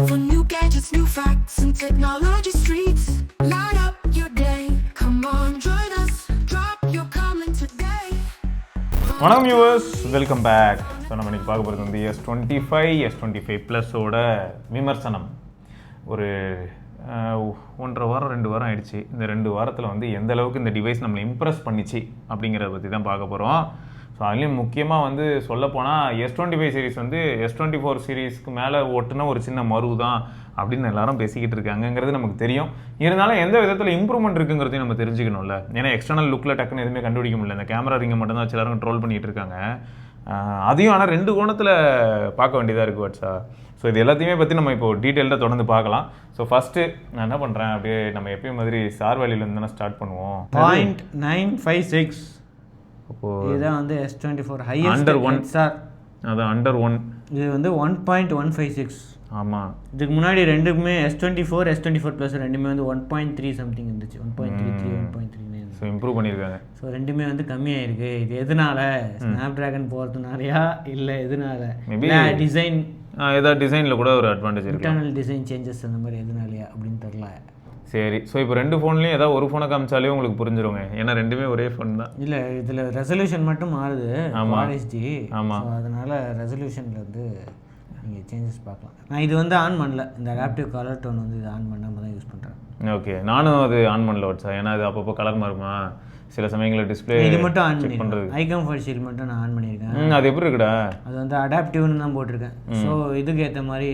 for new gadgets, new facts, and technology streets. Light up your day. Come on, join us. Drop your comment today. வணக்கம் viewers welcome back so நம்ம இன்னைக்கு பார்க்க போகிறது வந்து S twenty five S twenty five ப்ளஸோட விமர்சனம் ஒரு ஒன்றரை வாரம் ரெண்டு வாரம் ஆயிடுச்சு இந்த ரெண்டு வாரத்தில் வந்து எந்த அளவுக்கு இந்த டிவைஸ் நம்மளை இம்ப்ரெஸ் பண்ணிச்சு அப்படிங்கிறத பற்றி தான் பார்க்க போகிறோம் ஸோ அதுலேயும் முக்கியமாக வந்து சொல்லப்போனால் எஸ் டுவெண்ட்டி ஃபைவ் சீரிஸ் வந்து எஸ் டுவெண்ட்டி ஃபோர் சீரிஸ்க்கு மேலே ஓட்டுனா ஒரு சின்ன மறு தான் அப்படின்னு எல்லாரும் பேசிக்கிட்டு இருக்காங்கங்கிறது நமக்கு தெரியும். இருந்தாலும் எந்த விதத்தில் இம்ப்ரூவ்மெண்ட் இருக்குங்கிறதையும் நம்ம தெரிஞ்சுக்கணும்ல. ஏன்னா எக்ஸ்டர்னல் லுக்கில் டக்குன்னு எதுவுமே கண்டுபிடிக்க முடியல. இந்த கேமரா ரிங்கை மட்டும் தான் வச்சு எல்லாரும் ட்ரோல் பண்ணிட்டு இருக்காங்க. அதையும் ஆனால் ரெண்டு கோணத்தில் பார்க்க வேண்டியதாக இருக்குது வாட்ஸா ஸோ இது எல்லாத்தையுமே பற்றி நம்ம இப்போ டீட்டெயில்டாக தொடர்ந்து பார்க்கலாம். ஸோ ஃபஸ்ட்டு நான் என்ன பண்ணுறேன் அப்படியே நம்ம எப்பயும் மாதிரி சார் வேலையிலேருந்து தானே ஸ்டார்ட் பண்ணுவோம். பாயிண்ட் நைன் ஃபைவ் சிக்ஸ் அப்போது இதுதான் வந்து S twenty four highest one. One star அது அண்டர் ஒன் இது வந்து one point one five six ஆமாம் இதுக்கு முன்னாடி ரெண்டுக்குமே S twenty four S twenty four plus ரெண்டுமே வந்து ஒன் பாயிண்ட் த்ரீ சம்திங் இருந்துச்சு. One point three three one point three so improve பண்ணியிருக்காங்க. ஸோ ரெண்டுமே வந்து கம்மியாயிருக்கு. இது எதனால? ஸ்னாப் ட்ராகன் போகிறதுனாலயா இல்லை எதனால? டிசைன் ஏதாவது டிசைனில் கூட ஒரு அட்வான்டேஜ் இருக்கு இன்டர்னல் டிசைன் சேஞ்சஸ் அந்த மாதிரி எதனாலயா அப்படின்னு தெரில சரி. ஸோ இப்போ ரெண்டு ஃபோன்லேயும் ஏதாவது ஒரு ஃபோனை காமிச்சாலே உங்களுக்கு புரிஞ்சிருங்க ஏன்னா ரெண்டுமே ஒரே ஃபோன் தான். இல்லை இதில் ரெசல்யூஷன் மட்டும் மாறுது. ஆமா. ஹெச்டி ஆமா. ஸோ அதனால் ரெசல்யூஷனில் வந்து நீங்கள் சேஞ்சஸ் பார்க்கலாம். நான் இது வந்து ஆன் பண்ணல. இந்த அடாப்டிவ் கலர் டோன் வந்து இது ஆன் பண்ணாமல் தான் யூஸ் பண்ணுறேன் ஓகே நானும் அது ஆன் பண்ணல வச்சா ஏன்னா அது அப்பப்போ கலர் மாறுமா? சில சமயங்களில் டிஸ்பிளே இது மட்டும் ஆன் செக் பண்ணுறது ஐகம் ஃபர் ஷீல் மட்டும் நான் ஆன் பண்ணியிருக்கேன் அது எப்படி இருக்குடா? அது வந்து அடாப்டிவ்னு தான் போட்டிருக்கேன். ஸோ இதுக்கு ஏற்ற மாதிரி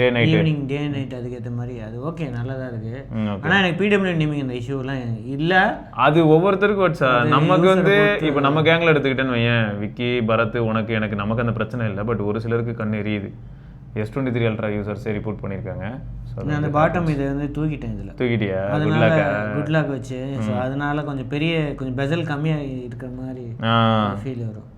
day night evening day night அதுக்கு ஏற்ற மாதிரி அது ஓகே நல்லதாக இருக்குது ஓகே ஆனால் எனக்கு பிடபிள்யூ நேமிங் இந்த இஷ்யூலாம் இல்லை. அது ஒவ்வொருத்தருக்கும் வச்சா நமக்கு வந்து இப்போ நம்ம கேங்கில் எடுத்துக்கிட்டேன்னு வையேன். விக்கி பரத் உனக்கு எனக்கு நமக்கு அந்த பிரச்சனை இல்லை. பட் ஒரு சிலருக்கு கண் எரியுது. எஸ் டுவெண்ட்டி த்ரீ அல்ட்ரா யூசர்ஸே ரிப்போர்ட் பண்ணியிருக்காங்க. ஸோ நான் அந்த பாட்டம் இதை வந்து தூக்கிட்டேன் இதில். தூக்கிட்டியா? குட் அதனால குட் லாக் வச்சு ஸோ அதனால கொஞ்சம் பெரிய கொஞ்சம் பெசல் கம்மியாக இருக்கிற மாதிரி ஃபீல் வரும்.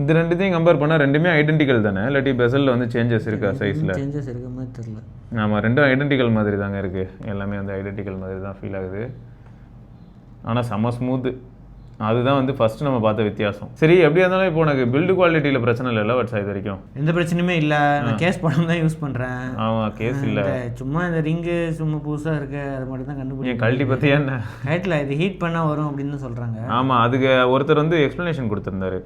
இந்த ரெண்டுத்தையும் கம்பேர் பண்ணால் ரெண்டுமே ஐடென்டிக்கல் தானே? இல்லாட்டி பெசலில் வந்து சேஞ்சஸ் இருக்கா சைஸில் சேஞ்சஸ் இருக்க மாதிரி தெரில ஆமாம் ரெண்டும் ஐடென்டிக்கல் மாதிரி தாங்க இருக்குது எல்லாமே வந்து ஐடென்டிக்கல் மாதிரி தான் ஃபீல் ஆகுது. ஆனால் செம்ம ஸ்மூத்து அதுதான் வந்து ஃபஸ்ட்டு நம்ம பார்த்த வித்தியாசம். சரி எப்படியா இருந்தாலும் இப்போ உனக்கு பில்டு குவாலிட்டியில் பிரச்சனை இல்லைல்ல வட்சா இது வரைக்கும்? எந்த பிரச்சனையுமே இல்லை. நான் கேஸ் படம் தான் யூஸ் பண்ணுறேன் ஆமாம் கேஸ் இல்லை. சும்மா இந்த ரிங்கு சும்மா புதுசாக இருக்கு அது மட்டும் தான் கண்டுபிடிக்கும் கழட்டி பற்றி என்ன? ஹைட்டில் இது ஹீட் பண்ணால் வரும் அப்படின்னு சொல்கிறாங்க ஆமாம் அதுக்கு ஒருத்தர் வந்து எக்ஸ்ப்ளனேஷன் கொடுத்துருந்தாரு.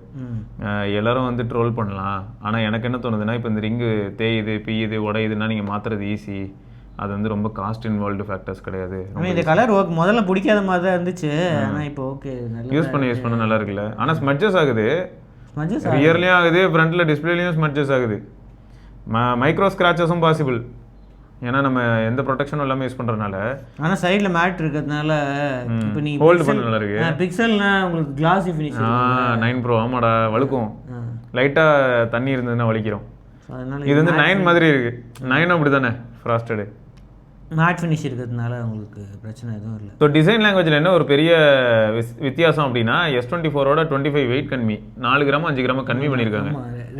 எல்லாரும் வந்து ட்ரோல் பண்ணலாம். ஆனால் எனக்கு என்ன தோணுதுன்னா இப்போ இந்த ரிங்கு தேயுது பியுது உடையுதுன்னா நீங்கள் மாற்றுறது ஈஸி அது வந்து ரொம்ப காஸ்ட் இன்வால்வ்டு ஃபேக்டர்ஸ் கிடையாது. இந்த கலர் ஓகே முதல்ல பிடிக்காத மாதிரி தான் இருந்துச்சு ஆனால் இப்போ ஓகே யூஸ் பண்ண யூஸ் பண்ண நல்லா இருக்குல்ல ஆனால் ஸ்மட்ஜஸ் ஆகுது. ரியர்லேயும் ஆகுது. ஃப்ரண்ட்டில் டிஸ்பிளேலையும் ஸ்மட்ஜஸ் ஆகுது. மைக்ரோ ஸ்க்ராச்சஸும் பாசிபிள் ஏன்னா நம்ம எந்த ப்ரொடெக்ஷனும் இல்லாமல் யூஸ் பண்ணுறதுனால ஆனால் சைடில் மேட் இருக்கிறதுனால இப்போ நீ ஹோல்டு பண்ண நல்லா இருக்கு பிக்சல்னா உங்களுக்கு கிளாஸி ஃபினிஷ் நைன் ப்ரோ ஆமாடா வழுக்கும். லைட்டாக தண்ணி இருந்ததுன்னா வலிக்கிறோம். இது வந்து நைன் மாதிரி இருக்கு. நைன் அப்படி தானே ஃப்ராஸ்டடு மேட் ஃபினிஷ் இருக்கிறதுனால உங்களுக்கு பிரச்சனை எதுவும் இல்லை. ஸோ டிசைன் லாங்குவேஜில் என்ன ஒரு பெரிய வித்தியாசம் அப்படின்னா எஸ் டுவெண்ட்டி ஃபோரோட டுவெண்ட்டி ஃபைவ் வெயிட் கம்மி நாலு கிராம் அஞ்சு கிராம் கம்மி பண்ணியிருக்காங்க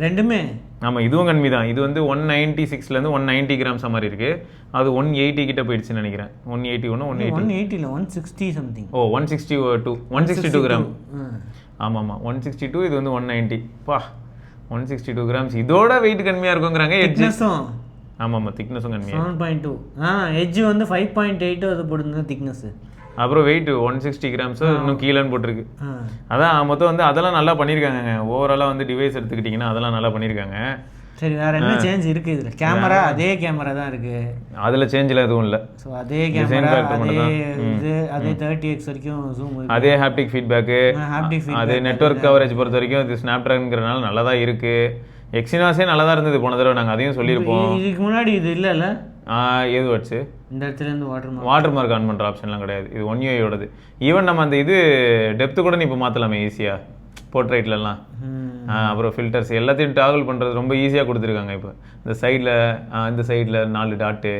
ரெண்டுமே. ஆமாம் இதுவும் கம்மி தான். இது வந்து ஒன் நைன்ட்டி சிக்ஸ்லேருந்து ஒன் நைன்ட்டி கிராம்ஸ் மாதிரி இருக்கு. அது ஒன் எயிட்டி கிட்ட போயிடுச்சுன்னு நினைக்கிறேன். ஒன் எயிட்டி ஒன்று one eighty one எயிட்டியில் one sixty something oh one sixty two one sixty two gram ஆமாம் ஆமாம் ஒன் சிக்ஸ்டி டூ இது வந்து ஒன் நைன்ட்டி பா ஒன் சிக்ஸ்டி டூ கிராம்ஸ் இதோட வெயிட் கம்மியாக இருக்குங்கிறாங்க எட்ஜ் திக்னஸும் ஆமாம் ஆமாம் திக்னஸும் கம்மியாக seven point two ah edge வந்து ஃபைவ் பாயிண்ட் எயிட் அது போட்டுருந்தா திக்னஸ் அப்புறம் வெயிட் ஒன் சிக்ஸ்டி கிராம்ஸ் இன்னும் கீழேன்னு போட்டிருக்கு. அதான் மொத்தம் வந்து அதெல்லாம் நல்லா பண்ணியிருக்காங்க ஓவராலாக வந்து டிவைஸ் எடுத்துக்கிட்டிங்கன்னா அதெல்லாம் நல்லா பண்ணியிருக்காங்க சரி வேற என்ன சேஞ்ச் இருக்கு இதுல? கேமரா அதே கேமரா தான் இருக்கு. அதில் சேஞ்சில் எதுவும் இல்லை. ஸோ அதே கேமரா அதே. இது அதே தேர்ட்டி எக்ஸ் வரைக்கும் ஜூம் அதே ஹாப்டிக் ஃபீட்பேக்கு அதே நெட்வொர்க் கவரேஜ் பொறுத்த வரைக்கும் இது ஸ்னாப் ட்ராகன்ங்கிறனால நல்லா தான் இருக்குது எக்ஸினாஸே நல்லா தான் இருந்தது. போன தடவை நாங்கள் அதையும் சொல்லியிருப்போம். இதுக்கு முன்னாடி இது இல்லைல்ல எது வச்சு? இந்த இடத்துல இருந்து water mark water mark on பண்ணுற ஆப்ஷன்லாம் கிடையாது. இது ஒன் யோயோடது ஈவன் நம்ம அந்த இது டெப்த்து கூட நீ இப்போ மாற்றலாமே ஈஸியாக போர்ட்ரைட்லலாம் அப்புறம் ஃபில்டர்ஸ் எல்லாத்தையும் டாகல் பண்ணுறது ரொம்ப ஈஸியாக கொடுத்துருக்காங்க இப்போ. இந்த சைடில் இந்த சைடில் நாலு டாட்டு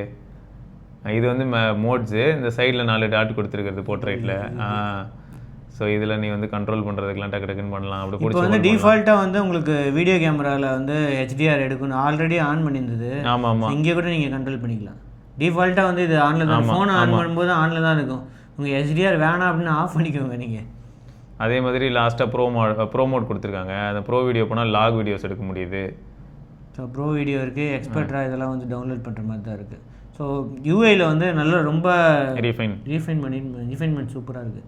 இது வந்து மோட்ஸு இந்த சைடில் நாலு டாட் கொடுத்துருக்குறது போர்ட்ரைட்டில் ஸோ இதில் நீ வந்து கண்ட்ரோல் பண்ணுறதுக்கெலாம் டக்கு டக்குன்னு பண்ணலாம். அப்படி இப்போ வந்து டிஃபால்ட்டாக வந்து உங்களுக்கு வீடியோ கேமராவில் வந்து ஹெச்டிஆர் எடுக்கணும். ஆல்ரெடி ஆன் பண்ணியிருந்தது. ஆமாம் ஆமாம் இங்கே கூட நீங்கள் கண்ட்ரோல் பண்ணிக்கலாம். டிஃபால்ட்டாக வந்து இது ஆனில் தான் ஃபோன் ஆன் பண்ணும்போது ஆனில் தான் இருக்கும். உங்கள் ஹெச்டிஆர் வேணாம் அப்படின்னு ஆஃப் பண்ணிக்கோங்க நீங்கள் அதே மாதிரி லாஸ்ட்டாக ப்ரோ மோட் ப்ரோ மோட் கொடுத்துருக்காங்க. அந்த ப்ரோ வீடியோ போனால் லாக் வீடியோஸ் எடுக்க முடியுது. ஸோ ப்ரோ வீடியோ இருக்குது எக்ஸ்பர்ட்ரா இதெல்லாம் வந்து டவுன்லோட் பண்ணுற மாதிரி தான் இருக்குது ஸோ யூஐயில் வந்து நல்ல ரொம்ப ரீஃபைன் ரீஃபைன் பண்ணி ரீஃபைன்மெண்ட் சூப்பராக இருக்குது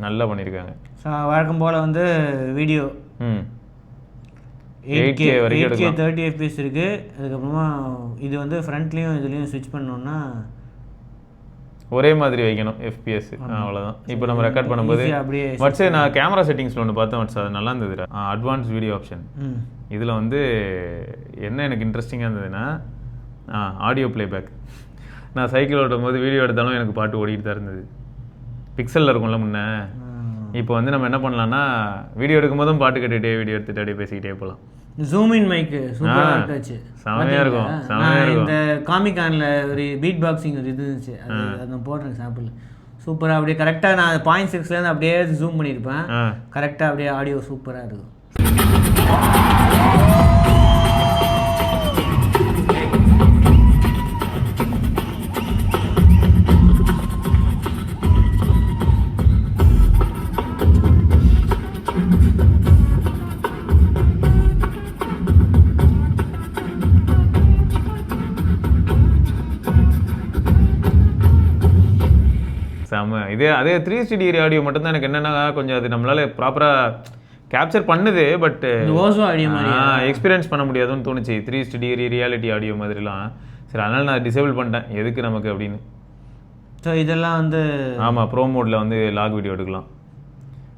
நல்லா பண்ணியிருக்காங்க வழக்கம் போல் வந்து video. Hmm. Eight K 8K வரைக்கும் எயிட் கே. தேர்ட்டி எஃபிஎஸ் இருக்குது அதுக்கப்புறமா இது வந்து ஃப்ரண்ட்லேயும் இதுலேயும் ஸ்விட்ச் பண்ணோன்னா ஒரே மாதிரி வைக்கணும் எஃபிஎஸ் அவ்வளோதான் இப்போ நம்ம ரெக்கார்ட் பண்ணும்போது வட்ஸ் நான் கேமரா செட்டிங்ஸில் ஒன்று பார்த்தேன் வட்ஸ் அது நல்லா இருந்தது அட்வான்ஸ் வீடியோ ஆப்ஷன் இதில் வந்து என்ன எனக்கு இன்ட்ரெஸ்டிங்காக இருந்ததுன்னா ஆடியோ ப்ளேபேக் நான் சைக்கிள் ஓட்டும் போது வீடியோ எடுத்தாலும் எனக்கு பாட்டு ஓடிட்டு தான் இருந்தது. பிக்சலில் இருக்கும்ல முன்ன. இப்போ வந்து நம்ம என்ன பண்ணலாம்னா வீடியோ எடுக்கும்போதும் பாட்டு கேட்டுகிட்டே வீடியோ எடுத்துட்டு அப்படியே பேசிக்கிட்டே போகலாம் ஜூம் இன் மைக்கு சூப்பராக இருக்காச்சு. செமையா இருக்கும், பாத்தீங்களா? செமையா நான் இருக்கும். இந்த காமிகானில் ஒரு பீட் பாக்ஸிங் ஒரு இது இருந்துச்சு. அது அது போடுறேன் சாம்பிள் சூப்பராக அப்படியே கரெக்டாக நான் பாயிண்ட் சிக்ஸ்லேருந்து அப்படியே ஜூம் பண்ணியிருப்பேன். கரெக்டாக அப்படியே ஆடியோ சூப்பராக இருக்கும். அதே த்ரீ சிக்ஸ்டி டிகிரி ஆடியோ மட்டும்தான் எனக்கு என்னன்னா கொஞ்சம் அது நம்மளால ப்ராப்பராக கேப்சர் பண்ணுது பட் ஓசோ ஆடியோ மாதிரி எக்ஸ்பீரியன்ஸ் பண்ண முடியாதுன்னு தோணுச்சு. Three sixty degree reality audio மாதிரிலாம். சரி அதனால நான் டிசேபிள் பண்ணிட்டேன். எதுக்கு நமக்கு அப்படின்னு. ஸோ இதெல்லாம் வந்து ஆமாம் ப்ரோ மோடில் வந்து லாக் வீடியோ எடுக்கலாம்.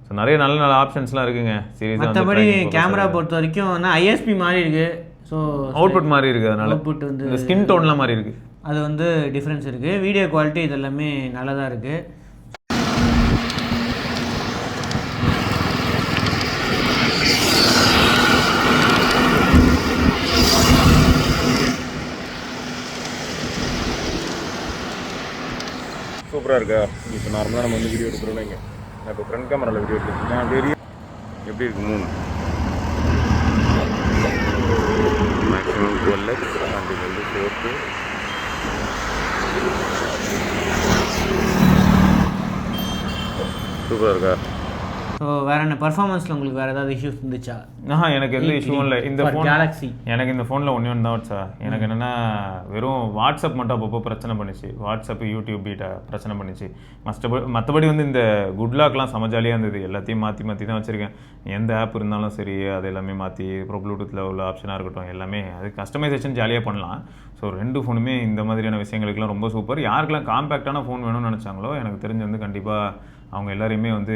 ஸோ நிறைய நல்ல நல்ல ஆப்ஷன்ஸ்லாம் இருக்குங்க. சீரியஸாக மற்றபடி கேமரா பொறுத்த வரைக்கும் ஐஎஸ்பி மாதிரி இருக்கு. ஸோ அவுட்புட் மாதிரி இருக்கு அதனால. அவுட்புட் வந்து ஸ்கின் டோன்லாம் மாதிரி இருக்கு. அது வந்து டிஃப்ரென்ஸ் இருக்குது வீடியோ குவாலிட்டி இது எல்லாமே நல்லதாக இருக்குது சூப்பராக இருக்கா? இப்போ நார்மலாக நம்ம வந்து வீடியோ எடுக்கிறோம் இங்கே நான் இப்போ ஃப்ரண்ட் கேமராவில் வீடியோ எடுத்துருக்கேன் அப்படி எரிய- எப்படி இருக்கு மூணு? மேக்ஸிமம் டுவெல் அண்ட் இது வந்து ஃபோர்த்து சூப்பராக இருக்கா? ஸோ வேற என்ன பர்ஃபார்மன்ஸில் உங்களுக்கு வேறு ஏதாவது இஷ்யூஸ் இருந்துச்சா? ஆஹா எனக்கு எந்த இஷ்யூவும் இல்லை. இந்த ஃபோன் கேலக்ஸி எனக்கு இந்த ஃபோனில் ஒன்றே ஒன்று தான் வச்சா எனக்கு என்னென்னா வெறும் வாட்ஸ்அப் மட்டும் அப்பப்போ பிரச்சனை பண்ணிச்சு. வாட்ஸ்அப் யூடியூப் பீட்டா பிரச்சனை பண்ணிச்சு. மற்றபடி மற்றபடி வந்து இந்த குட் லாக்லாம் செம ஜாலியாக இருந்தது. எல்லாத்தையும் மாற்றி மாற்றி தான் வச்சுருக்கேன். எந்த ஆப் இருந்தாலும் சரி அது எல்லாமே மாற்றி அப்புறம் ப்ளூடூத்தில் உள்ள ஆப்ஷனாக இருக்கட்டும் எல்லாமே. அது கஸ்டமைசேஷன் ஜாலியாக பண்ணலாம். ஸோ ரெண்டு ஃபோனுமே இந்த மாதிரியான விஷயங்களுக்குலாம் ரொம்ப சூப்பர் யாருக்கெல்லாம் காம்பேக்டான ஃபோன் வேணும்னு நினச்சாங்களோ எனக்கு தெரிஞ்சு வந்து கண்டிப்பாக அவங்க எல்லாரையுமே வந்து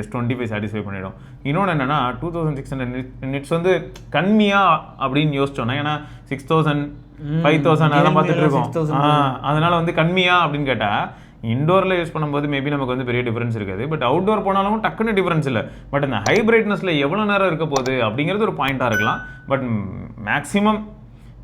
எஸ் டுவெண்ட்டி ஃபைவ் சாட்டிஸ்ஃபை பண்ணிடும். இன்னொன்று என்னென்னா two thousand six hundred nits வந்து கம்மியா அப்படின்னு யோசிச்சோன்னா ஏன்னா சிக்ஸ் தௌசண்ட் ஃபைவ் தௌசண்ட் அதெல்லாம் பார்த்துட்டு இருக்கோம். 6,000 ஆ, அதனால வந்து கம்மியா அப்படின்னு கேட்டால் இண்டோரில் யூஸ் பண்ணும்போது மேபி நமக்கு வந்து பெரிய டிஃபரன்ஸ் இருக்காது. பட் அவுட்டோர் போனாலும் டக்குன்னு டிஃபரன்ஸ் இல்லை. பட் இந்த ஹை பிரைட்னஸில் எவ்வளோ நேரம் இருக்க போகுது அப்படிங்கிறது ஒரு பாயிண்ட்டாக இருக்கலாம். பட் மேக்ஸிமம்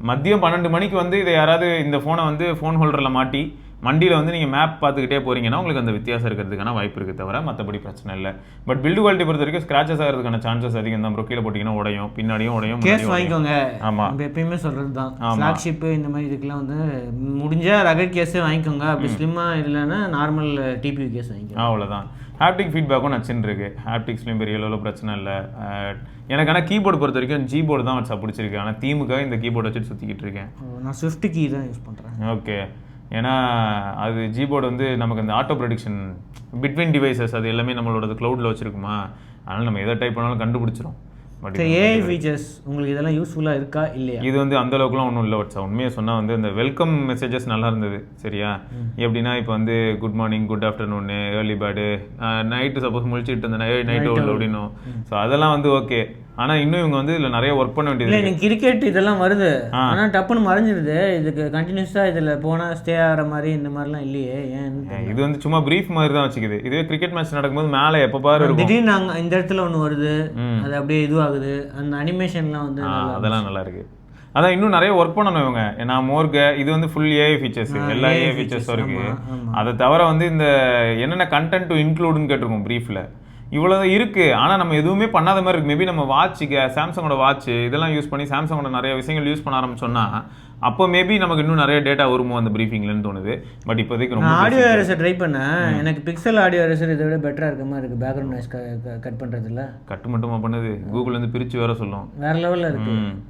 மதியம் பன்னெண்டு மணிக்கு வந்து இதை யாராவது இந்த ஃபோனை வந்து ஃபோன் ஹோல்டரில் மாட்டி வண்டியில் வந்து நீங்கள் மேப் பார்த்துக்கிட்டே போறீங்கன்னா உங்களுக்கு அந்த வித்தியாசம் இருக்கிறதுக்கான வாய்ப்பு இருக்குது தவிர மற்றபடி பிரச்சனை இல்லை. பட் பில்டு குவாலிட்டி பொறுத்த வரைக்கும் ஸ்க்ராச்சஸ் ஆகிறதுக்கான சான்சஸ் அதிகம் தான் ப்ரோ கீழே போட்டிங்கன்னா உடையும் பின்னாடியும் உடையும் கேஸ். வாங்கிக்கோங்க. ஆமா. நம்ம எப்பயுமே சொல்கிறது தான். ஃப்ளாக்ஷிப்பு இந்த மாதிரி இதுக்கெல்லாம் வந்து முடிஞ்சா ரகட் கேஸே வாங்கிக்கோங்க. அப்படி ஸ்லிம்மாக இல்லைன்னா நார்மல் டிபியூ கேஸ் வாங்கிக்கோங்க. அவ்வளோதான் ஹாப்டிக் ஃபீட்பேக்கும் நச்சுன்னு இருக்கு. ஹாப்டிக்ஸ்லையும் பெரிய அளவில் பிரச்சனை இல்லை. எனக்கு ஆனால் கீபோர்டு பொறுத்த வரைக்கும் ஜீபோர்டு தான் வச்சா பிடிச்சிருக்கு. ஆனால் தீமுக்காக இந்த கீபோர்டு வச்சுட்டு சுற்றிக்கிட்டு இருக்கேன். நான் ஸ்விஃப்ட் கீ தான் யூஸ் பண்ணுறேன் ஓகே ஏன்னா அது ஜீபோர்டு வந்து நமக்கு அந்த ஆட்டோ ப்ரொடிக்ஷன் பிட்வீன் டிவைசஸ் அது எல்லாமே நம்மளோட க்ளவுடில் வச்சுருக்குமா? அதனால் நம்ம எதை டைப் பண்ணாலும் கண்டுபிடிச்சிரும். பட் ஏஐ ஃபீச்சர்ஸ் உங்களுக்கு இதெல்லாம் யூஸ்ஃபுல்லாக இருக்கா? இல்லையா? இது வந்து அந்த அளவுக்குலாம் ஒன்றும் இல்லை வட்சா உண்மையை சொன்னால் வந்து இந்த வெல்கம் மெசேஜஸ் நல்லா இருந்தது சரியா? எப்படின்னா இப்போ வந்து good morning good afternoon early bird night suppose முழிச்சிட்டு இருந்தேன் நைட் அவுட் அப்படின்னும். ஸோ அதெல்லாம் வந்து ஓகே ஆனால் இன்னும் இவங்க வந்து இதில் நிறைய ஒர்க் பண்ண வேண்டியது இல்லை. எனக்கு கிரிக்கெட் இதெல்லாம் வருது. ஆ. ஆனால் டப்புன்னு மறைஞ்சிருது. இதுக்கு கண்டினியூஸாக இதில் போனால் ஸ்டே ஆகிற மாதிரி இந்த மாதிரிலாம் இல்லையே ஏன் இது வந்து சும்மா பிரீஃப் மாதிரி தான் வச்சுக்குது. இதுவே கிரிக்கெட் மேட்ச் நடக்கும்போது மேலே எப்போ பாரு இருக்கும். திடீர்னு நாங்கள் இந்த இடத்துல ஒன்று வருது. அது அப்படியே இதுவாகுது. அந்த அனிமேஷன்லாம் வந்து அதெல்லாம் நல்லா இருக்கு. அதான் இன்னும் நிறைய ஒர்க் பண்ணணும் இவங்க. நான் மோர்க இது வந்து ஃபுல் ஏஐ ஃபீச்சர்ஸ் எல்லா ஏஐ ஃபீச்சர்ஸும் இருக்கு. அதை தவிர வந்து இந்த என்னென்ன கண்டென்ட் டு இன்க்ளூடுன்னு கேட்டிருக்கோம் ப்ரீஃபில் இவ்வளோ இருக்கு. ஆனால் நம்ம எதுவுமே பண்ணாத மாதிரி இருக்கு. மேபி நம்ம வாட்சுக்கு சாம்சங்கோட வாட்ச் இதெல்லாம் யூஸ் பண்ணி சாம்சங்கோட நிறைய விஷயங்கள் யூஸ் பண்ண ஆரம்பிச்சோம்னா அப்போ மேபி நமக்கு இன்னும் நிறைய டேட்டா வருமோ அந்த ப்ரீஃபிங்லன்னு தோணுது. பட் இப்போதைக்கு ரொம்ப ஆடியோ. எரேசர் ட்ரை பண்ணேன். எனக்கு பிக்சல் ஆடியோ எரேசர் இதை விட பெட்டராக இருக்க மாதிரி இருக்குது பேக்ரவுண்ட் நாய்ஸ் கட் பண்ணுறதுல கட்டு மட்டுமா பண்ணுது? கூகுள் வந்து பிரிச்சு வேற சொல்லும். வேற லெவலில் இருக்கு. ம்.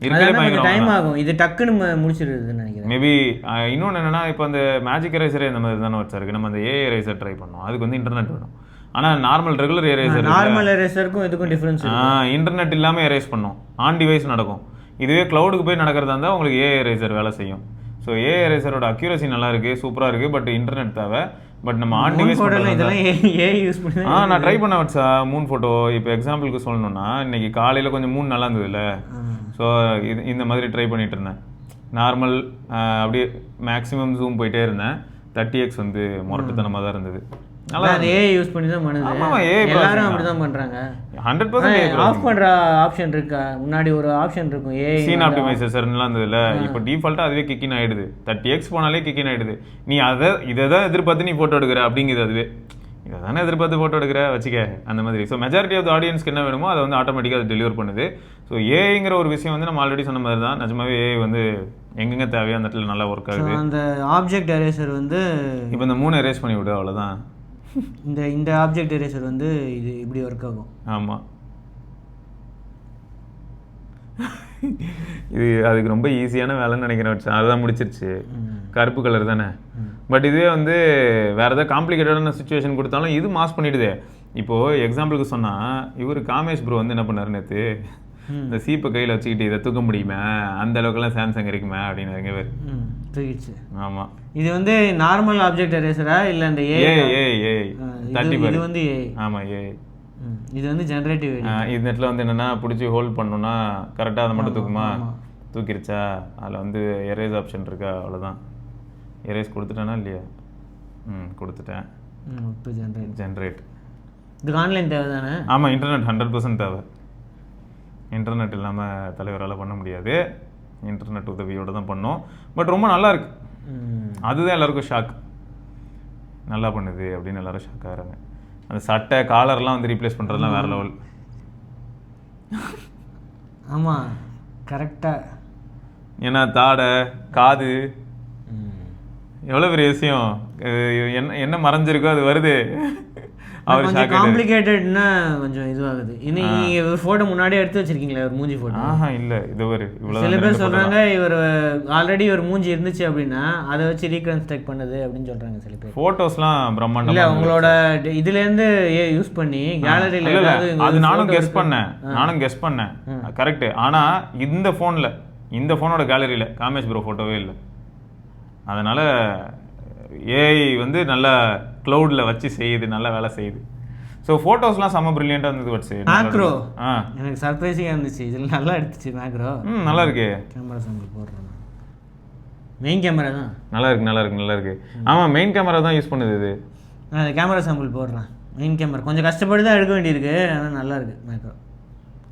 இருக்கலே அதான் கொஞ்சம் டைம் ஆகும். இது டக்குன்னு ம- முடிச்சிடுதுன்னு நினைக்கிறேன். மேபி இன்னொன்று என்னன்னா இப்போ அந்த மேஜிக் எரேசரே இந்த மாதிரி தானே வச்சிருக்கு. நம்ம அந்த ஏ எரேசர் ட்ரை பண்ணோம். அதுக்கு வந்து இன்டர்நெட் வேணும். ஆனால் நார்மல் ரெகுலர் எரேசர் நார்மல் எரேசருக்கும் இதுக்கும் டிஃப்ரென்ஸ் இன்டர்நெட் இல்லாமல் எரேஸ் பண்ணும். ஆன் டிவைஸ் நடக்கும். இதுவே க்ளவுடுக்கு போய் நடக்கிறதா இருந்தால் உங்களுக்கு ஏ எரேசர் வேலை செய்யும். ஸோ ஏ எரேசரோட அக்யூரசி நல்லா இருக்கு சூப்பராக இருக்கு பட் இன்டர்நெட் தேவை. பட் நம்ம ஆன் டிவைஸ் இதெல்லாம் ஏ யூஸ் பண்ணி ஆ நான் ட்ரை பண்ண வச்சா மூன் ஃபோட்டோ இப்போ எக்ஸாம்பிளுக்கு சொல்லணும்னா இன்னைக்கு காலையில் கொஞ்சம் மூன் நல்லா இருந்ததுல்ல? ஸோ இது இந்த மாதிரி ட்ரை பண்ணிட்டு இருந்தேன். நார்மல் அப்படியே மேக்ஸிமம் ஜூம் போயிட்டே இருந்தேன். தேர்ட்டி எக்ஸ் வந்து முரட்டுத்தனமாக தான் இருந்தது. நல்லா அது ஏ யூஸ் பண்ணி தான் பண்ணுது. எல்லாரும் அப்படி தான் பண்றாங்க. ஹண்ட்ரட் பர்சன்ட் ஆஃப் பண்ற ஆப்ஷன் இருக்கா? முன்னாடி ஒரு ஆப்ஷன் இருக்கும் ஏ சீன் ஆப்டிமைசேஷன்லாம் இருந்ததுல இப்போ டிஃபால்ட்டாக அதுவே கிக்கின் ஆயிடுது. தேர்ட்டி எக்ஸ் போனாலே கிக்கின் ஆயிடுது. நீ அதை இதை தான் எதிர்பார்த்து நீ ஃபோட்டோ எடுக்கிற அப்படிங்குது அதுவே. இதை தானே எதிர்பார்த்து ஃபோட்டோ எடுக்கிற? வச்சுக்க அந்த மாதிரி. ஸோ மெஜாரிட்டி ஆஃப் ஆடியன்ஸ்க்கு என்ன வேணுமோ அதை வந்து ஆட்டோமேட்டிக்காக அது டெலிவர் பண்ணுது. ஸோ ஏஐங்கிற ஒரு விஷயம் வந்து நம்ம ஆல்ரெடி சொன்ன மாதிரி தான் நிஜமாவே ஏஐ வந்து எங்கெங்க தேவையோ அந்த இடத்துல நல்லா ஒர்க் ஆகுது. அந்த ஆப்ஜெக்ட் எரேசர் வந்து இப்போ இந்த மூணு எரேஸ் பண்ணி விடு அவ்வளோதான் இந்த இந்த ஆப்ஜெக்ட் எரேசர் வந்து இது இப்படி ஒர்க் ஆகும். ஆமாம் இது அதுக்கு ரொம்ப ஈஸியான வேலைன்னு நினைக்கிறேன் அதுதான் முடிச்சிருச்சு. கருப்பு கலர் தானே? பட் இதுவே வந்து வேற ஏதாவது காம்ப்ளிகேட்டடான சுச்சுவேஷன் கொடுத்தாலும் இது மாஸ் பண்ணிடுதே. இப்போ எக்ஸாம்பிளுக்கு சொன்னா இவர் காமேஷ் ப்ரோ வந்து என்ன பண்ணாரு நேத்து? இந்த சீப்பை கையில் வச்சுக்கிட்டு இதை தூக்க முடியுமா? அந்த அளவுக்குலாம் சாம்சங் இருக்குமே அப்படின்னு பேர். ம் தூக்கிடுச்சு. ஆமாம் இது வந்து நார்மல் ஆப்ஜெக்ட் எரேசரா இல்லை அந்த ஏ ஏ ஏ. இது வந்து ஏ ஆமாம் ஏ இது வந்து ஜெனரேட்டிவ் இது நெட்டில் வந்து என்னென்னா பிடிச்சி ஹோல்ட் பண்ணணும்னா கரெக்டாக அதை மட்டும் தூக்குமா? தூக்கிருச்சா அதில் வந்து எரேஸ் ஆப்ஷன் இருக்கா? அவ்வளோதான் எரேஸ் கொடுத்துட்டேனா இல்லையா? ம் கொடுத்துட்டேன். இப்போ ஜெனரேட் ஜென்ரேட் இதுக்கு ஆன்லைன் தேவை தானே ஆமாம் இன்டர்நெட் ஹண்ட்ரட் பர்சன்ட் தேவை. இன்டர்நெட் இல்லாமல் தலைவரால் பண்ண முடியாது. இன்டர்நெட் உதவியோடு தான் பண்ணோம். பட் ரொம்ப நல்லா இருக்கு. அதுதான் எல்லாருக்கும் ஷாக். நல்லா பண்ணுது அப்படின்னு எல்லாரும் ஷாக் ஆகிறாங்க. அந்த சட்டை காலர்லாம் வந்து ரீப்ளேஸ் பண்ணுறதுலாம் வேற லெவல் ஆமாம் கரெக்டாக ஏன்னா தாடை காது. எவ்வளோ பெரிய விஷயம். என்ன என்ன மறைஞ்சிருக்கோ அது வருது. அவர் ஷாக் காம்ப்ளிகேட்டட்னா கொஞ்சம் இதுவாகுது. இன்னும் நீங்கள் ஒரு ஃபோட்டோ முன்னாடியே எடுத்து வச்சிருக்கீங்களே ஒரு மூஞ்சி ஃபோட்டோ ஆஹா இல்லை. இது ஒரு இவ்வளோ சில பேர் சொல்றாங்க இவர் ஆல்ரெடி ஒரு மூஞ்சி இருந்துச்சு அப்படின்னா அதை வச்சு ரீகன்ஸ்ட்ரக்ட் பண்ணுது அப்படின்னு சொல்றாங்க சில பேர். ஃபோட்டோஸ்லாம் இல்ல பிரம்மாண்டமா உங்களோட டி- இதுல இருந்து யூஸ் பண்ணி கேலரியில இல்ல, இல்ல, அது நானும் கெஸ் பண்ணேன். நானும் கெஸ் பண்ணேன். கரெக்ட் ஆனா இந்த ஃபோன்ல இந்த ஃபோனோட கேலரியில காமேஷ் ப்ரோ ஃபோட்டோவே இல்லை. அதனால ஏஐ வந்து நல்லா க்ளவுட்ல வச்சு செய்யுது நல்லா வேலை செய்யுது. ஸோ ஃபோட்டோஸ்லாம் செம்ம ப்ரில்லியண்டாக இருந்தது வச்சு மேக்ரோ ஆ. எனக்கு சர்ப்ரைசிங்காக இருந்துச்சு. இதில் நல்லா எடுத்துச்சு மேக்ரோ ம் நல்லா இருக்கே. கேமரா சாம்பிள் போடுறேன். மெயின் கேமரா தான். நல்லா இருக்கு நல்லா இருக்கு நல்லா இருக்கு. ஆமா மெயின் கேமரா தான் யூஸ் பண்ணுது இது. நான் கேமரா சாம்பிள் போடுறேன். மெயின் கேமரா கொஞ்சம் கஷ்டப்பட்டு தான் எடுக்க வேண்டியிருக்கு ஆனால் நல்லா இருக்கு மேக்ரோ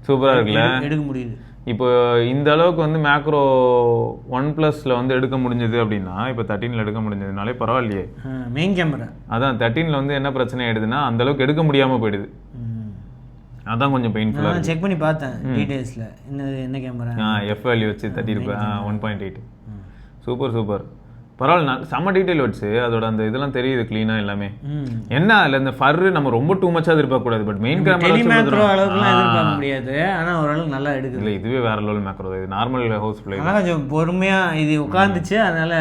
சூப்பரா இருக்குல்ல? எடுக்க முடியுது. இப்போ இந்த அளவுக்கு வந்து மேக்ரோ ஒன் ப்ளஸில் வந்து எடுக்க முடிஞ்சது அப்படின்னா இப்போ தேர்ட்டீனில் எடுக்க முடிஞ்சதுனாலே பரவாயில்லையே. மெயின் கேமரா அதான் தேர்ட்டீனில் வந்து என்ன பிரச்சனை ஆயிடுதுன்னா அந்த அளவுக்கு எடுக்க முடியாமல் போயிடுது. அதான் கொஞ்சம் பெயின்ஃபுல்லாக செக் பண்ணி பார்த்தேன் டீட்டெயில்ஸில் என்ன என்ன கேமரா ஆ எஃப் வேல்யூ வச்சு தேர்ட்டி இருப்பேன் one point eight super super பரவாயில்ல செம்ம டீட்டெயில் வச்சு அதோட அந்த இதெல்லாம் தெரியுது க்ளீனாக எல்லாமே. என்ன இல்லை இந்த ஃபர்ரு நம்ம ரொம்ப டூ மச்சாக எதிர்பார்க்கக்கூடாது பட் மெயின் கேமரா முடியாது ஆனால் ஓரளவுக்கு நல்லா எடுக்குது. இல்லை இதுவே வேற லெவல் மேக்ரோ இது நார்மல் ஹவுஸ் பிளே ஆனால் கொஞ்சம் பொறுமையாக இது உட்காந்துச்சு அதனால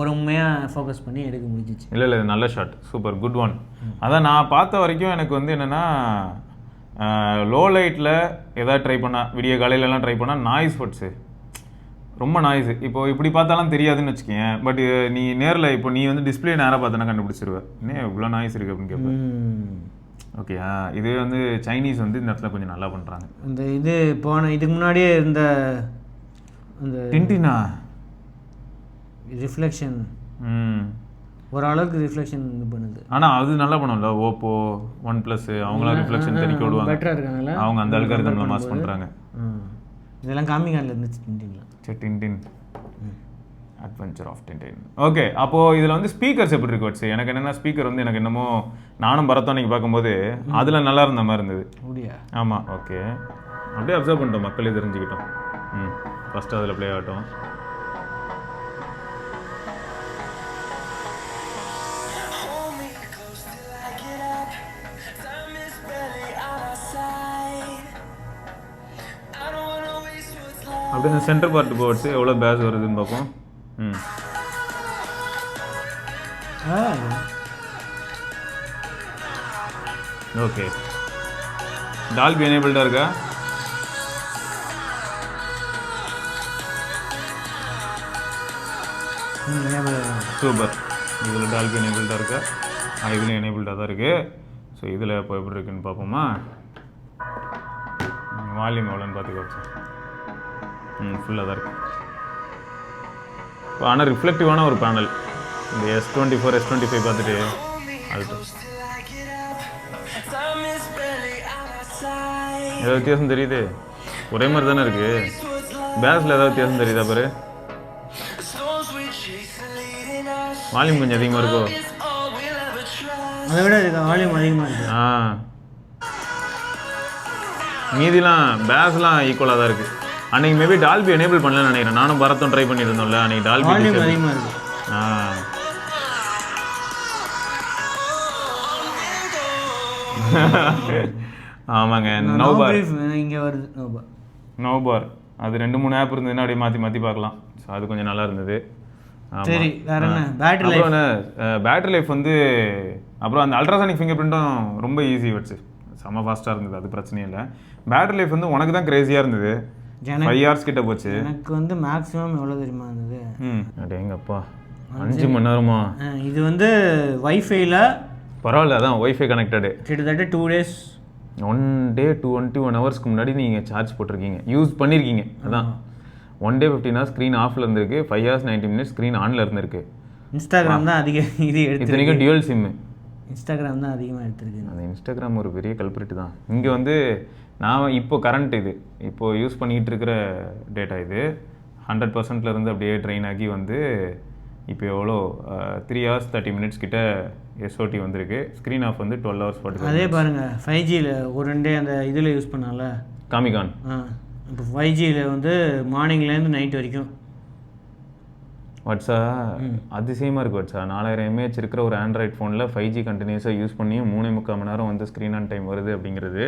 பொறுமையாக ஃபோக்கஸ் பண்ணி எடுக்க முடிஞ்சிச்சு. இல்லை இல்லை இது நல்ல ஷாட் சூப்பர் குட் ஒன் அதான் நான் பார்த்த வரைக்கும் எனக்கு வந்து என்னென்னா லோ லைட்டில் எதாவது ட்ரை பண்ணா விடிய காலையிலலாம் ட்ரை பண்ணால் நாய்ஸ் பட்ஸு ரொம்ப நாய்ஸ் இப்போ இப்படி பார்த்தாலும் தெரியாதுன்னு வச்சுக்கேன் பட் நீ நேரில் இப்போ நீ வந்து டிஸ்பிளே நேராக பார்த்தனா கண்டுபிடிச்சிருவ. என்ன இவ்வளோ நாய்ஸ் இருக்குது அப்படின்னு கேட்பேன் ஓகேயா இதுவே வந்து சைனீஸ் வந்து இந்த இடத்துல கொஞ்சம் நல்லா பண்ணுறாங்க இந்த இது போன இதுக்கு முன்னாடியே இருந்த அந்த டின்டினா ரிஃப்ளெக்ஷன் ம். ஓரளவுக்கு ரிஃப்ளெக்ஷன் இது பண்ணுது. ஆனால் அது நல்லா பண்ணும்ல. ஓப்போ ஒன் ப்ளஸ் அவங்களாம் ரிஃப்ளெக்ஷன் தெரிக்க விடுவாங்க. பெட்டராக இருக்கனால அவங்க அந்த அல்காரிதமில் மாஸ் பண்ணுறாங்க ம். இதெல்லாம் காமிகானில் இருந்துச்சு டிண்டின்ல சரி Tintin. Adventure of Tintin okay அப்போ இதில் வந்து ஸ்பீக்கர்ஸ் எப்படி இருக்கு வச்சு எனக்கு என்னென்னா ஸ்பீக்கர் வந்து எனக்கு என்னமோ நானும் பரத்தம் பார்க்கும்போது அதில் நல்லா இருந்த மாதிரி இருந்தது. அப்படியா? ஆமாம் ஓகே அப்படியே அப்சர்வ் பண்ணிட்டோம் மக்களே தெரிஞ்சுக்கிட்டோம். ம் ஃபஸ்ட்டு அதில் ப்ளே ஆகட்டும். அப்படியே சென்டர் பார்ட் போட்ஸ் எவ்வளோ பேஸ் வருதுன்னு பார்ப்போம். ம். ஓகே டால்பி எனேபிள்டாக இருக்கா. சூப்பர் இதில் டால்பி எனேபிள்டாக இருக்கா? ஆ இதுலையும் எனேபிள்டாக தான் இருக்குது ஸோ இதில் இப்போ எப்படி இருக்குன்னு பார்ப்போமா? வால்யூம் எவ்வளோன்னு பார்த்துக்கோ சார் ம் ஃபுல்லாக தான் இருக்கு. இப்போ ஆனால் ரிஃப்ளெக்டிவான ஒரு பேனல் இந்த S twenty four S twenty five பார்த்துட்டு அது. ஏதாவது வித்தியாசம் தெரியுது? ஒரே மாதிரி தானே இருக்குது பேஸில் ஏதாவது வித்தியாசம் தெரியுதா பாரு. வால்யூம் கொஞ்சம் அதிகமாக இருக்கோ. அதை விட இதுக்கு வால்யூம் அதிகமாக இருக்குது ஆ. மீதிலாம் பேஸ்லாம் ஈக்குவலாக தான் இருக்குது அன்னைக்கு மேபி டால்பி எனேபிள் பண்ணலன்னு நினைக்கிறேன். நானும் பரத்தும் ட்ரை பண்ணியிருந்தோம்ல அன்னைக்கு டால்பி ஆ. ஆமாங்க நோபார் இங்கே வருது நோபா நோபார் அது ரெண்டு மூணு ஆப் இருந்ததுன்னா அப்படியே மாற்றி மாற்றி பார்க்கலாம். ஸோ அது கொஞ்சம் நல்லா இருந்தது. சரி வேற என்ன? பேட்டரி லைஃப் பேட்டரி லைஃப் வந்து அப்புறம் அந்த அல்ட்ராசானிக் ஃபிங்கர் பிரிண்ட்டும் ரொம்ப ஈஸி வச்சு செம்ம ஃபாஸ்ட்டாக இருந்தது அது பிரச்சனையே இல்லை. பேட்டரி லைஃப் வந்து உனக்கு தான் கிரேசியாக இருந்தது. ஃபைவ் ஹவர்ஸ் கிட்ட போச்சு. எனக்கு வந்து மேக்ஸிமம் எவ்வளோ தெரியுமா இருந்தது? அடேங்கப்பா அஞ்சு. மணி நேரமா? இது வந்து வைஃபைல பரவாயில்ல அதான் ஒய்ஃபை கனெக்டடு கிட்டத்தட்ட two days one day twenty one ஹவர்ஸ்க்கு முன்னாடி நீங்கள் சார்ஜ் போட்டிருக்கீங்க. யூஸ் பண்ணியிருக்கீங்க அதான். One day fifteen hours screen ஆஃப்ல இருந்திருக்கு. Five hours ninety minutes screen ஆனில் இருந்திருக்கு. இன்ஸ்டாகிராம் தான் அதிக இது எடுத்து டியூவல் சிம்மு இன்ஸ்டாகிராம் தான் அதிகமாக எடுத்திருக்கு அந்த இன்ஸ்டாகிராம் ஒரு பெரிய கல்பிரிட்டு தான். இங்கே வந்து நான் இப்போ கரண்ட் இது. இப்போ யூஸ் பண்ணிகிட்டு இருக்கிற டேட்டா இது ஹண்ட்ரட் பர்சன்ட்லேருந்து அப்படியே ட்ரெயின் ஆகி வந்து இப்போ எவ்வளோ? த்ரீ ஹவர்ஸ் தேர்ட்டி மினிட்ஸ் கிட்ட எஸ்ஓடி வந்திருக்கு. ஸ்க்ரீன் ஆஃப் வந்து டுவெல் ஹவர்ஸ் ஃபார்ட்டி அதே பாருங்க ஃபைவ் ஜியில் ஒரு ரெண்டே அந்த இதில் யூஸ் பண்ணால காமிகான் இப்போ ஃபைவ் ஜியில் வந்து மார்னிங்லேருந்து நைட் வரைக்கும். வாட்ஸா? அதிசயமாக இருக்குது வாட்ஸா. நாலாயிரம் எம்ஏஹெச் இருக்கிற ஒரு ஆண்ட்ராய்ட் ஃபோனில் ஃபைவ் ஜி கண்டினியூஸாக யூஸ் பண்ணியும் மூணே முக்கால் மணி நேரம் வந்து ஸ்க்ரீன் ஆன் டைம் வருது அப்படிங்கிறது.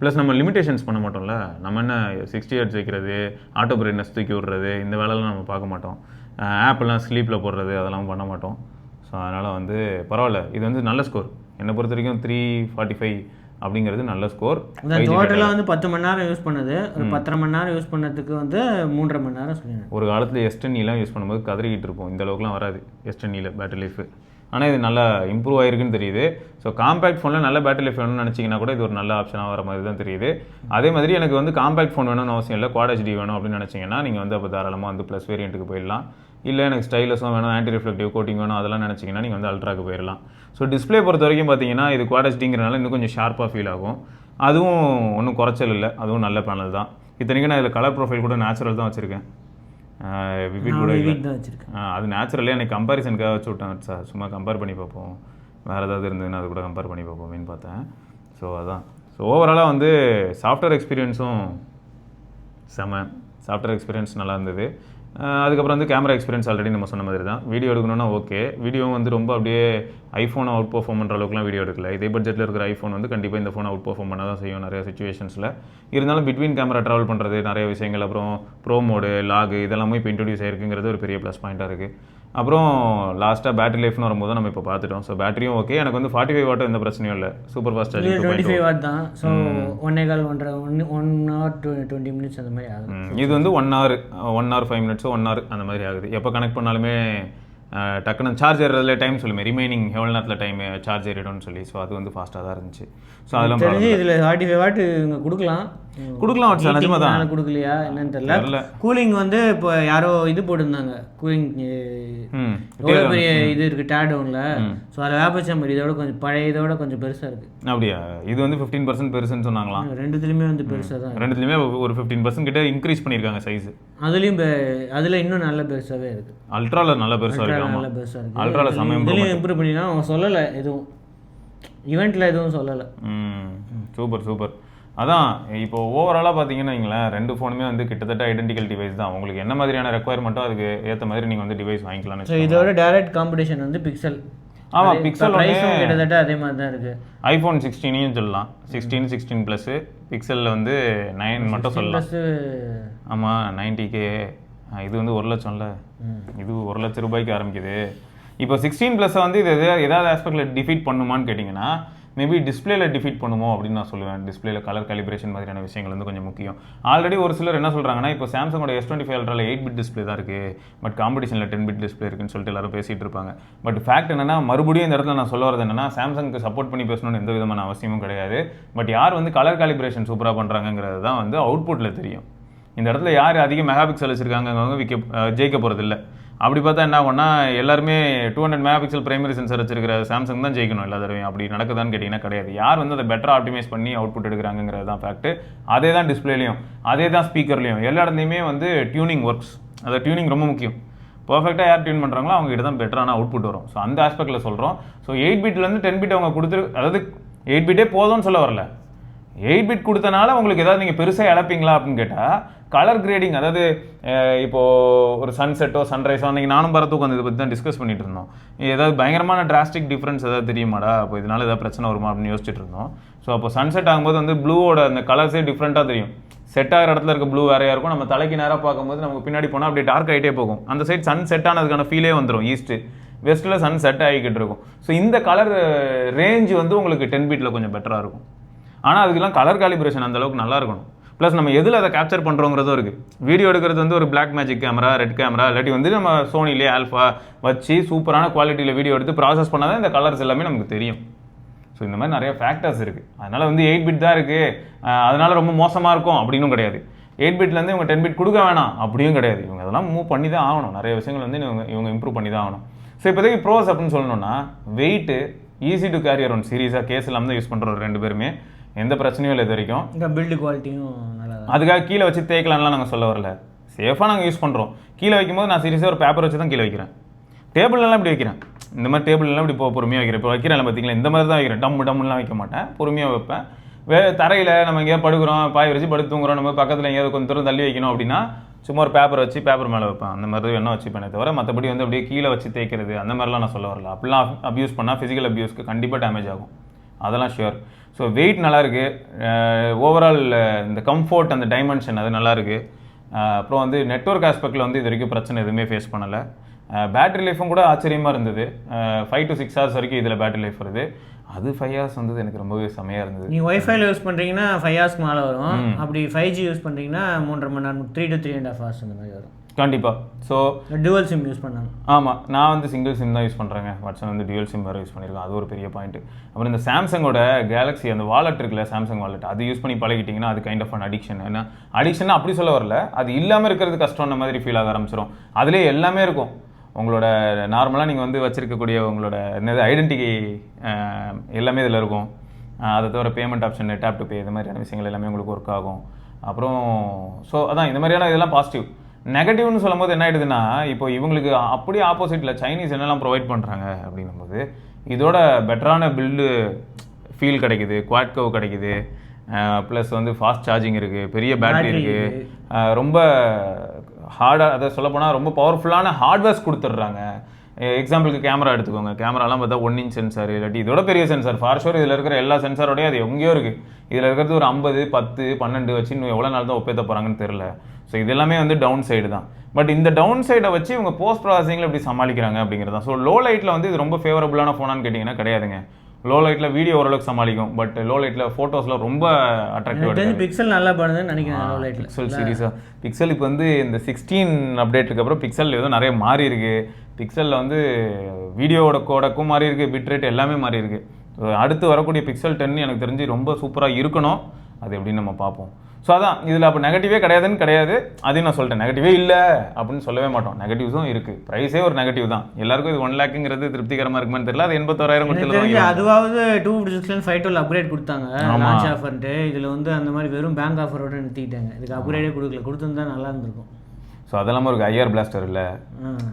ப்ளஸ் நம்ம லிமிடேஷன்ஸ் பண்ண மாட்டோம்ல. நம்ம என்ன சிக்ஸ்டி ஹெட்ஸ் வைக்கிறது ஆட்டோ பிரைட்னஸ் தூக்கி விடுறது இந்த வேலைலாம் நம்ம பார்க்க மாட்டோம். ஆப்பெல்லாம் ஸ்லீப்பில் போடுறது அதெல்லாம் பண்ண மாட்டோம். ஸோ அதனால் வந்து பரவாயில்ல. இது வந்து நல்ல ஸ்கோர் என்னை பொறுத்த வரைக்கும் த்ரீ ஃபார்ட்டி ஃபைவ் அப்படிங்கிறது நல்ல ஸ்கோர் டோட்டலாக வந்து பத்து மணி நேரம் யூஸ் பண்ணது. ஒரு பத்தரை மணி நேரம் யூஸ் பண்ணதுக்கு வந்து மூன்றரை மணி நேரம் ஸ்க்ரீன் ஒரு காலத்தில் எஸ்டன்னிலாம் யூஸ் பண்ணும்போது கதறிக்கிட்டு இருப்போம். இந்த அளவுக்குலாம் வராது எஸ்டன்னியில் பேட்டரி லைஃப் ஆனால் இது நல்லா இம்ப்ரூவ் ஆயிருக்குன்னு தெரியுது. ஸோ காம்பேக்ட் ஃபோனில் நல்ல பேட்டரி லைஃப் வேணும்னு நினச்சிங்கன்னா கூட இது ஒரு நல்ல ஆப்ஷனாக வர மாதிரி தான் தெரியுது. அதே மாதிரி எனக்கு வந்து காம்பேக்ட் ஃபோன் வேணும்னு அவசியம் இல்லை. குவாட் ஹெச்டி வேணும் அப்படின்னு நினச்சிங்கன்னா நீங்கள் வந்து அப்போ தாராளமாக வந்து ப்ளஸ் வேரியண்ட்டுக்கு போயிடலாம். இல்லை எனக்கு ஸ்டைலஸும் வேணும் ஆன்டி ரிஃப்ளெக்டிவ் கோட்டிங் வேணும் அதெல்லாம் நினச்சிங்கன்னா நீங்கள் வந்து அல்ட்ராக்கு போயிடலாம். ஸோ டிஸ்ப்ளே பொறுத்த வரைக்கும் பார்த்தீங்கன்னா இது குவாட் ஹெச்டிங்கிறனால இன்னும் கொஞ்சம் ஷார்ப்பாக ஃபீல் ஆகும். அதுவும் ஒன்றும் குறைச்சல் இல்லை. அதுவும் நல்ல பேனல் தான். இத்தனைக்கும் நான் இதில் கலர் ப்ரொஃபைல் கூட நேச்சுரல் தான் வச்சுருக்கேன். விவிட் கூட அது நேச்சுரலே எனக்கு கம்பாரிசனுக்காக வச்சு விட்டேன் சார் சும்மா கம்பேர் பண்ணி பார்ப்போம். வேறு ஏதாவது இருந்ததுன்னா அது கூட கம்பேர் பண்ணி பார்ப்போமேன்னு பார்த்தேன். ஸோ அதான். ஸோ ஓவராலாக வந்து சாஃப்ட்வேர் எக்ஸ்பீரியன்ஸும் செம. சாஃப்ட்வேர் எக்ஸ்பீரியன்ஸ் நல்லா இருந்தது. அதுக்கப்புறம் வந்து கேமரா எக்ஸ்பீரியன்ஸ் ஆல்ரெடி நம்ம சொன்ன மாதிரி தான். வீடியோ எடுக்கணும்னா ஓகே வீடியோ வந்து ரொம்ப அப்படியே ஐஃபோனை அவுட் பர்ஃபார்ம் பண்ணுற அளவுக்குலாம் வீடியோ எடுக்கல. இதே பட்ஜெட்டில் இருக்கிற ஐஃபோன் வந்து கண்டிப்பாக இந்த ஃபோனை அவுட் பர்ஃபார்ம் பண்ண தான் செய்யும் நிறைய சுச்சுவேஷன்ஸில் இருந்தாலும் பிட்வீன் கேமரா ட்ராவல் பண்ணுறது நிறைய விஷயங்கள் அப்புறம் ப்ரோ மோடு லாகு இதெல்லாமே இப்போ இன்ட்ரடியூஸ் ஆயிருக்குங்கிறது ஒரு பெரிய ப்ளஸ் பாயிண்ட்டாக இருக்குது அப்புறம் லாஸ்ட்டாக பேட்டரி லைஃப்னு வரும்போது நம்ம இப்போ பார்த்துட்டோம். ஸோ பேட்டரியும் ஓகே எனக்கு வந்து ஃபார்ட்டி ஃபைவ் வாட்டும் எந்த பிரச்சனையும் இல்லை. Super fast charging twenty five watt தான். ஸோ ஒன்னே கால் ஒன்றரை one one hour twenty minutes அந்த மாதிரி ஆகும் இது வந்து one hour one hour five மினிட்ஸோ one hour அந்த மாதிரி ஆகுது. எப்போ கனெக்ட் பண்ணாலுமே டக்குன்னு சார்ஜ் ஏறதுல டைம் சொல்லுமே. ரிமைனிங் எவ்வளோ நேரத்தில் டைம் சார்ஜ் ஏறிடும்னு சொல்லி. ஸோ அது வந்து ஃபாஸ்ட்டாக தான் இருந்துச்சு. ஸோ அதெல்லாம் இதில் ஃபார்ட்டி ஃபைவ் வாட் இவங்க கொடுக்கலாம். கொடுக்கலாம் வாட்ஸ் நிஜமா தான். கொடுக்கலையா என்னன்னு தெரியல. கூலிங் வந்து இப்போ யாரோ இது போட்டிருந்தாங்க. கூலிங் எவ்வளோ பெரிய இது இருக்குது டேட் டவுனில் ஸோ அதில் வேப்பச்சம்பர் இதோட கொஞ்சம் பழைய இதோட கொஞ்சம் பெருசாக இருக்குது அப்படியா? இது வந்து ஃபிஃப்டீன் பர்சன்ட் பெருசுன்னு சொன்னாங்களாம். ரெண்டுத்துலேயுமே வந்து பெருசாக தான் ரெண்டுத்துலையுமே ஒரு ஃபிஃப்டீன் பர்சன்ட் கிட்ட இன்க்ரீஸ் பண்ணியிருக்காங்க சைஸ் அதுலேயும் அதில் இன்னும் நல்ல பெருசாகவே இருக்குது அல்ட்ராவில் நல்ல பெருசாக இருக்கு நல்ல பெருசாக இருக்குது அல்ட்ராவில் இம்ப்ரூவ் இதுலேயும் இம்ப்ரூவ் பண்ணினா அவங்க சொல்லலை எதுவும். ஈவெண்ட்டில் எதுவும் சொல்லலை. Super super. அதான் இப்போ ஓவராலாக பார்த்தீங்கன்னா வைங்களேன் ரெண்டு ஃபோனுமே வந்து கிட்டத்தட்ட ஐடென்டிக்கல் டிவைஸ் தான். உங்களுக்கு என்ன மாதிரியான ரெக்குவயர்மெண்ட்டோ அதுக்கு ஏற்ற மாதிரி நீங்கள் வந்து டிவைஸ் வாங்கிக்கலாம்னு ஸோ இதோட டைரக்ட் காம்படிஷன் வந்து பிக்சல் ஆமாம் பிக்சல் கிட்டத்தட்ட அதே மாதிரி தான் இருக்குது ஐஃபோன் சிக்ஸ்டீனையும் சொல்லலாம். சிக்ஸ்டீன் சிக்ஸ்டீன் ப்ளஸ்ஸு பிக்சலில் வந்து நைன் மட்டும் சொல்லலாம். ப்ளஸ்ஸு ஆமாம் நைன்டி கே இது வந்து ஒரு லட்சம்ல. இது ஒரு லட்ச ரூபாய்க்கு ஆரம்பிக்குது. இப்போ சிக்ஸ்டீன் ப்ளஸ் வந்து இது எதாவது ஆஸ்பெக்டில் டிஃபீட் பண்ணுமான்னு கேட்டிங்கன்னா மேபி டிஸ்பிளேல டிஃபீட் பண்ணுமோ அப்படின்னு நான் சொல்லுவேன். டிஸ்பிளேல கலர் காலிப்ரேஷன் மாதிரியான விஷயங்கள் வந்து கொஞ்சம் முக்கியம். ஆல்ரெடி ஒரு சிலர் என்ன சொல்கிறாங்கன்னா இப்போ சாம்சங்கோட எஸ் டுவெண்ட்டி ஃபைவ் அல்ட்ரால எயிட் பிட் டிஸ்பிளே தான் இருக்குது பட் காம்படிஷனில் டென் பிட் டிஸ்பிளே இருக்குன்னு சொல்லிட்டு எல்லாரும் பேசிகிட்டு இருப்பாங்க. பட் ஃபேக்ட் என்னன்னா மறுபடியும் இந்த இடத்துல நான் சொல்ல வரது என்னன்னா சாம்சங்க்கு சப்போர்ட் பண்ணி பேசணும்னு எந்த விதமான அவசியமும் கிடையாது. பட் யார் வந்து கலர் காலிப்ரேஷன் சூப்பராக பண்ணுறாங்கிறது தான் வந்து அவுட்புட்டில் தெரியும். இந்த இடத்துல யார் அதிக மெகா பிக்சல் வச்சுருக்காங்க விற்க ஜெயிக்க போகிறதில்ல அப்படி பார்த்தா என்ன ஆகும்னா எல்லாருமே two hundred megapixel primary sensor வச்சிருக்கிற சாம்சங் தான் ஜெயிக்கணும் எல்லா தடவையும். அப்படி நடக்குதான்னு கேட்டிங்கன்னா கிடையாது. யார் வந்து அதை பெட்டராக ஆப்டிமைஸ் பண்ணி அவுட்புட் எடுக்கிறாங்கிறது தான் ஃபேக்ட் அதே தான் டிஸ்பிளேலையும் அதே தான் ஸ்பீக்கர்லையும் எல்லா இடத்துலையுமே வந்து டியூனிங் ஒர்க்ஸ் அந்த டியூனிங் ரொம்ப முக்கியம். பர்ஃபெக்டாக யார் டியூன் பண்ணுறாங்களோ அவங்ககிட்ட தான் பெட்டரான அவுட்புட் வரும். ஸோ அந்த ஆஸ்பெக்டில் சொல்கிறோம் ஸோ எயிட் பிட்லேருந்து டென் பீட் அவங்க கொடுத்துரு அதாவது எயிட் பிட்டே போதும்னு சொல்ல வரல. எயிட் பிட் கொடுத்தனால உங்களுக்கு ஏதாவது நீங்கள் பெருசாக இழப்பீங்களா அப்படின்னு கேட்டால் கலர் கிரேடிங் அதாவது இப்போது ஒரு சன்செட்டோ சன்ரைஸோ அன்றைக்கி நானும் பரத்து உட்காந்து இதை பற்றி தான் டிஸ்கஸ் பண்ணிட்டு இருந்தோம். ஏதாவது பயங்கரமான டிராஸ்டிக் டிஃப்ரென்ஸ் ஏதாவது தெரியுமாடா? அப்போ இதனால் ஏதாவது பிரச்சனை வருமா அப்படின்னு யோசிச்சுட்டு இருந்தோம். ஸோ அப்போ சன்செட் ஆகும்போது வந்து ப்ளூவோட அந்த கலர்ஸே டிஃப்ரெண்ட்டாக தெரியும். செட் ஆகிற இடத்துல இருக்க ப்ளூ வேறையாக இருக்கும். நம்ம தலைக்கு நேராக பார்க்கும்போது நமக்கு பின்னாடி போனால் அப்படியே டார்க் ஆகிட்டே போகும். அந்த சைட் சன் செட் ஆனதுக்கான ஃபீலே வந்துடும் ஈஸ்ட்டு வெஸ்ட்டில் சன் செட் ஆகிக்கிட்டு இருக்கும். ஸோ இந்த கலர் ரேஞ்சு வந்து உங்களுக்கு டென் பீட்டில் கொஞ்சம் பெட்டராக இருக்கும். ஆனால் அதுக்கெல்லாம் கலர் காலிபிரேஷன் அந்த அளவுக்கு நல்லா இருக்கணும். ப்ளஸ் நம்ம எதில் அதை கேப்சர் பண்ணுறோங்கிறதும் இருக்குது வீடியோ எடுக்கிறது வந்து ஒரு black magic camera red camera இல்லாட்டி வந்து நம்ம சோனிலே ஆல்ஃபா வச்சு சூப்பரான குவாலிட்டியில் வீடியோ எடுத்து ப்ராசஸ் பண்ணால் தான் இந்த கலர்ஸ் எல்லாமே நமக்கு தெரியும். ஸோ இந்த மாதிரி நிறைய ஃபேக்டர்ஸ் இருக்குது அதனால் வந்து எயிட் பிட் தான் இருக்குது அதனால் ரொம்ப மோசமாக இருக்கும் அப்படின்னும் கிடையாது. எயிட் பிட்லேருந்து இவங்க டென் பிட் கொடுக்க வேணாம் அப்படியும் கிடையாது. இவங்க அதெல்லாம் மூவ் பண்ணி தான் ஆகணும். நிறைய விஷயங்கள் வந்து இவங்க இவங்க இம்ப்ரூவ் பண்ணி தான் ஆகணும். ஸோ இப்போதைக்கு ப்ரோஸ் அப்படின்னு சொல்லணும்னா weight easy to carrier one சீரியஸாக கேஸ் இல்லாமல் தான் யூஸ் பண்ணுறோம் ரெண்டு பேருமே. எந்த பிரச்சனையும் இல்லை இது வரைக்கும். இந்த பில்டு குவாலிட்டியும் நல்லா அதுக்காக கீழே வச்சு தேய்க்கலாம்லாம் நாங்கள் சொல்ல வரல. சேஃபாக நாங்கள் யூஸ் பண்ணுறோம் கீழே வைக்கும்போது நான் சீரியஸாக ஒரு பேப்பர் வச்சு தான் கீழே வைக்கிறேன். டேபிள்லாம் இப்படி வைக்கிறேன். இந்த மாதிரி டேபிள்லாம் இப்படி போ பொறுமையாக வைக்கிறேன். இப்போ வைக்கிறேன் பார்த்தீங்களா இந்த மாதிரி தான் வைக்கிறேன். டம்மு டம்முலாம் வைக்க மாட்டேன். பொறுமையாக வைப்பேன். வே தரையில் நம்ம எங்கேயாவது படுக்கிறோம் பாய் வச்சு படுத்து தூங்குறோம் நம்ம பக்கத்தில் எங்கேயாவது கொஞ்சம் தூரம் தள்ளி வைக்கணும் அப்படின்னா சும்மா ஒரு பேப்பர் வச்சு பேப்பர் மேலே வைப்பேன். அந்த மாதிரி வேணா வச்சுப்பேனே தவிர மற்றபடி வந்து அப்படியே கீழே வச்சு தேய்க்கிறது அந்த மாதிரிலாம் நான் சொல்ல வரல. அப்படிலாம் அப்யூஸ் பண்ணால் ஃபிசிக்கல் அப்யூஸ்க்கு கண்டிப்பாக டேமேஜ் ஆகும். அதெல்லாம் ஷியோர் ஸோ வெயிட் நல்லா இருக்கு ஓவரால் இந்த கம்ஃபோர்ட் அந்த டைமென்ஷன் அது நல்லா இருக்கு அஹ் அப்புறம் வந்து நெட்வொர்க் ஆஸ்பெக்டில் வந்து இது வரைக்கும் பிரச்சனை எதுவுமே ஃபேஸ் பண்ணலை. பேட்டரி லைஃபும் கூட ஆச்சரியமாக இருந்தது. ஃபைவ் டு சிக்ஸ் ஹவர்ஸ் வரைக்கும் இதில் பேட்டரி லைஃப் வருது. அது ஃபைவ் ஹவர்ஸ் வந்தது எனக்கு ரொம்பவே செமையாக இருந்தது. நீங்கள் ஒய்ஃபைல யூஸ் பண்ணுறீங்கன்னா ஃபைவ் ஹவர்ஸ்க்கு மேலே வரும். அப்படி ஃபைவ் ஜி யூஸ் பண்ணுறீங்கன்னா மூன்றரை மணி நேரம் three to three and half hours அந்த மாதிரி வரும். கண்டிப்பாக ஸோ டுவல் சிம் யூஸ் பண்ணாங்க ஆமாம் நான் வந்து சிங்கிள் சிம் தான் யூஸ் பண்ணுறேங்க வாட்ஸ்அப் வந்து டியூல் சிம் வேறு யூஸ் பண்ணியிருக்கேன். அது ஒரு பெரிய பாயிண்ட் அப்புறம் இந்த சாம்சங்கோட கேலக்ஸி அந்த வாலெட் இருக்குல்ல சாம்சங் வாலெட் அது யூஸ் பண்ணி பழகிட்டிங்கன்னா அது கைண்ட் ஆஃப் அன் அடிக்ஷன் ஏன்னா அடிக்ஷன் அப்படி சொல்ல வரல. அது இல்லாமல் இருக்கிறது கஷ்டம்ன மாதிரி ஃபீல் ஆக ஆரம்பிச்சிடும் அதுலேயே எல்லாமே இருக்கும். உங்களோட நார்மலாக நீங்கள் வந்து வச்சிருக்கக்கூடிய உங்களோட என்னது ஐடென்டிட்டி எல்லாமே இதில் இருக்கும். அதை தவிர payment option tap to pay இது மாதிரியான விஷயங்கள் எல்லாமே உங்களுக்கு ஒர்க் ஆகும். அப்புறம் ஸோ அதான் இந்த மாதிரியான இதெல்லாம் பாசிட்டிவ் நெகட்டிவ்னு சொல்லும்போது என்ன ஆயிடுதுன்னா இப்போ இவங்களுக்கு அப்படியே ஆப்போசிட்டில் சைனீஸ் என்னெல்லாம் ப்ரொவைட் பண்ணுறாங்க அப்படின்னும்போது இதோட பெட்டரான பில்டு ஃபீல் கிடைக்குது குவாட் கவ் கிடைக்குது ப்ளஸ் வந்து ஃபாஸ்ட் சார்ஜிங் இருக்குது பெரிய பேட்டரி இருக்குது ரொம்ப ஹார்டாக அதை சொல்லப்போனால் ரொம்ப பவர்ஃபுல்லான ஹார்ட்வேர்ஸ் கொடுத்துட்றாங்க. எக்ஸாம்பிளுக்கு கேமரா எடுத்துக்கோங்க. கேமராலாம் பார்த்தா ஒன் இன்ச் சென்சார் இல்லாட்டி இதோட பெரிய சென்சார் ஃபார் ஷோர் இதில் இருக்கிற எல்லா சென்சாரோடய அது எங்கேயோ இருக்குது இதில் இருக்கிறது ஒரு ஐம்பது பத்து பன்னெண்டு வச்சு இன்னும் எவ்வளோ நாள் தான் ஒப்பேத்த போகிறாங்கன்னு தெரில ஸோ இது எல்லாமே வந்து டவுன் சைடு தான். பட் இந்த டவுன் சைடை வச்சு இவங்க போஸ்ட் ப்ராசஸிங்கில் எப்படி சமாளிக்கிறாங்க அப்படிங்கிறது தான். ஸோ லோ லைட்டில் வந்து இது ரொம்ப ஃபேவரபுளான ஃபோனான்னு கேட்டிங்கன்னா கிடையாதுங்க. லோ லைட்டில் வீடியோ ஓரளவுக்கு சமாளிக்கும். பட் லோ லைட்டில் ஃபோட்டோஸில் ரொம்ப அட்ராக்டிவ் பிக்சல் நல்லா பண்ணுதுன்னு நினைக்கிறேன் லோ லைட்டில் பிக்சல் சீரிஸாக பிக்சல் இப்போ வந்து இந்த சிக்ஸ்டீன் அப்டேட்டுக்கு அப்புறம் பிக்சல் ஏதோ நிறைய மாறி இருக்கு. பிக்சலில் வந்து வீடியோவோட கோடக்கும் மாறி இருக்கு பிட் ரேட் எல்லாமே மாறி இருக்கு. So, அடுத்து வரக்கூடிய பிக்சல் டென் எனக்கு தெரிஞ்சு ரொம்ப சூப்பராக இருக்கணும். அது எப்படின்னு நம்ம பார்ப்போம். ஸோ அதான். இதில் அப்போ நெகட்டிவே கிடையாதுன்னு கிடையாது. அதையும் நான் சொல்லிட்டேன். நெகட்டிவே இல்லை அப்படின்னு சொல்லவே மாட்டோம். நெகட்டிவ்ஸும் இருக்குது ப்ரைஸே ஒரு நெகட்டிவ் தான். எல்லாருக்கும் இது ஒன் லேக்குங்கிறது திருப்திகரமாக இருக்குமான்னு தெரியல. அது எண்பத்தோராயிரம் வாங்கி அதுவாவது டூ சிக்ஸ்லேருந்து ஃபைவ் டுவெல் அப்கிரேட் கொடுத்தாங்க. லான்ச் ஆஃபர்ன்ட்டு இதில் வந்து அந்த மாதிரி வெறும் பேங்க் ஆஃபரோட நிறுத்திக்கிட்டாங்க இதுக்கு அப்கிரேடே கொடுக்கல. கொடுத்துருந்தா நல்லா இருந்திருக்கும். ஸோ அதெல்லாம் ஒரு ஐஆர் பிளாஸ்டர் இல்லை.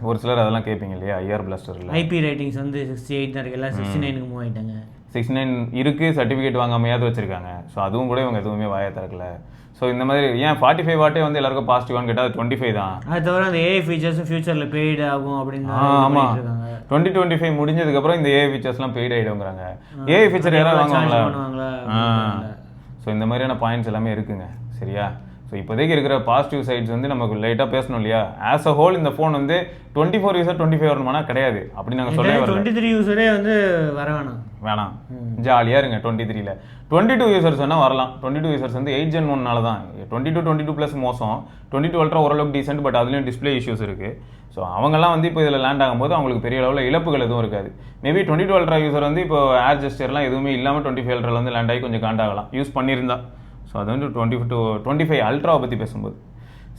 ஒரு சிலர் அதெல்லாம் கேட்பீங்க இல்லையா? ஐஆர் பிளாஸ்டர் இல்லை. ஐபி ரேட்டிங்ஸ் வந்து சிக்ஸ்டி எயிட் தான் இருக்கு. எல்லாம் சிக்ஸ்டி நைனுக்கு மூவ் ஆயிட்டாங்க. சிக்ஸ் நைன் இருக்குது சர்டிஃபிகேட் வாங்காமையாவது வச்சுருக்காங்க. ஸோ அதுவும் கூட இவங்க எதுவுமே வாயை திறக்கல. ஸோ இந்த மாதிரி ஏன் ஃபார்ட்டி ஃபைவ் வாட்டே வந்து எல்லாருக்கும் பாசிட்டிவான்னு கேட்டால் டுவெண்ட்டி ஃபைவ் தான். அது தவிர அந்த ஏஐ ஃபீச்சர்ஸ் ஃபியூச்சரில் பெய்டு ஆகும் அப்படின்னு ஆ, இது ஆமா. பண்ணிட்டு இருக்காங்க டுவெண்ட்டி டுவெண்ட்டி ஃபைவ் முடிஞ்சதுக்கப்புறம் இந்த ஏஐ ஃபீச்சர்ஸ்லாம் பெய்ட் ஆகிடுங்கிறாங்க ஏஐ ஃபீச்சர் யாராவது வாங்குவாங்களா? ஸோ இந்த மாதிரியான பாயிண்ட்ஸ் எல்லாமே இருக்குங்க. சரியா? ஸோ இப்போதைக்கு இருக்கிற பாசிட்டிவ் சைட்ஸ் வந்து நமக்கு லைட்டாக பேசணும் இல்லையா? ஆஸ் அ ஹோல் இந்த ஃபோன் வந்து twenty four user twenty five வரணுமானா கிடையாது. அப்படி நாங்கள் வரல. டுவெண்ட்டி த்ரீ யூஸரே வந்து வர வேணாம். வேணாம். ஜாலியாக இருங்க டுவெண்ட்டி த்ரீல டுவெண்ட்டி டூ யூசர்ஸ் வேணால் வரலாம். டுவெண்ட்டி டூ யூசர்ஸ் வந்து எயிட் ஜென் ஒன்னால தான். Twenty two twenty two plus மோசம். டுவெண்ட்டி டூ அல்ட்ரா ஓரளவுக்கு டீசென்ட் பட் அதுலேயும் டிஸ்ப்ளே இஷ்யூஸ் இருக்குது ஸோ அவங்கெல்லாம் வந்து இப்போ இதில் லேண்ட் ஆகும்போது அவங்களுக்கு பெரிய அளவில் இழப்புகள் எதுவும் இருக்காது. Maybe twenty two Ultra user வந்து இப்போ ஏர் ஜெஸ்டர்லாம் எதுவுமே இல்லாமல் டுவெண்ட்டி ஃபைவ் அல்ட்ரால வந்து லேண்ட் ஆகி கொஞ்சம் காண்டாகலாம். யூஸ் பண்ணியிருந்தா. ஸோ அது வந்து டுவெண்ட்டி டூ டுவெண்ட்டி ஃபைவ் அல்ட்ராவை பற்றி பேசும்போது.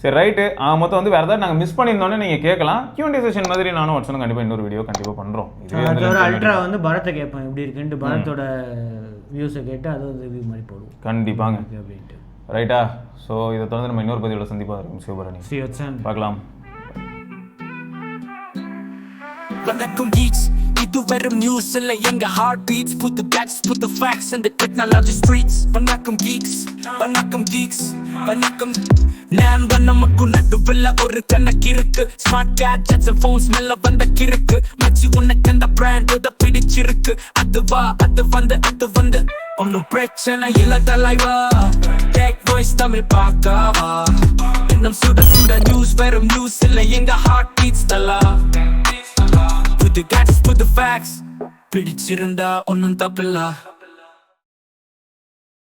சரி ரைட்டு மொத்தம் வந்து வேறு ஏதாவது நாங்கள் மிஸ் பண்ணியிருந்தோன்னே நீங்கள் கேட்கலாம். கியூண்டி செஷன் மாதிரி நானும் வச்சு கண்டிப்பாக இன்னொரு வீடியோ கண்டிப்பாக பண்ணுறோம் வந்து அல்ட்ரா வந்து பரத்தை கேட்பேன் எப்படி இருக்குன்ட்டு பரத்தோட வியூஸை கேட்டு அது ஒரு ரிவ்யூ மாதிரி போடுவோம். கண்டிப்பாங்க. அப்படின்ட்டு. ரைட்டா ஸோ இதை தொடர்ந்து நம்ம இன்னொரு பதிவில் சந்திப்பாக இருக்கும் சிவபரணி சி வச்சேன் பார்க்கலாம். வணக்கம் geeks. இது வெறும் நியூஸ் இல்ல. எங்க ஹார்ட் பீட்ஸ் புது பேட்ஸ் புது ஃபேக்ஸ் இந்த டெக்னாலஜி ஸ்ட்ரீட்ஸ் வணக்கம் கீக்ஸ் வணக்கம் கீக்ஸ் வணக்கம். நான் நமக்கு நடுவில் ஒரு கணக்கு இருக்கு. ஸ்மார்ட் கேட்ஜெட்ஸ் ஃபோன்ஸ் மேல வந்த கிறுக்கு. மச்சி உனக்கு அந்த பிராண்ட் இத பிடிச்சிருக்கு. அதுவா அது வந்து அது வந்து. ஒன்னும் பிரச்சனை இல்ல தலைவா. டேக் வாய்ஸ் தமிழ் பார்க்காவா? இன்னும் சுட சுட நியூஸ் வெறும் நியூஸ் இல்ல. எங்க ஹார்ட் பீட்ஸ் தலா? புது கேட்ஸ் புது ஃபேக்ஸ் பிடிச்சிருந்தா ஒன்னும் தப்பில்ல.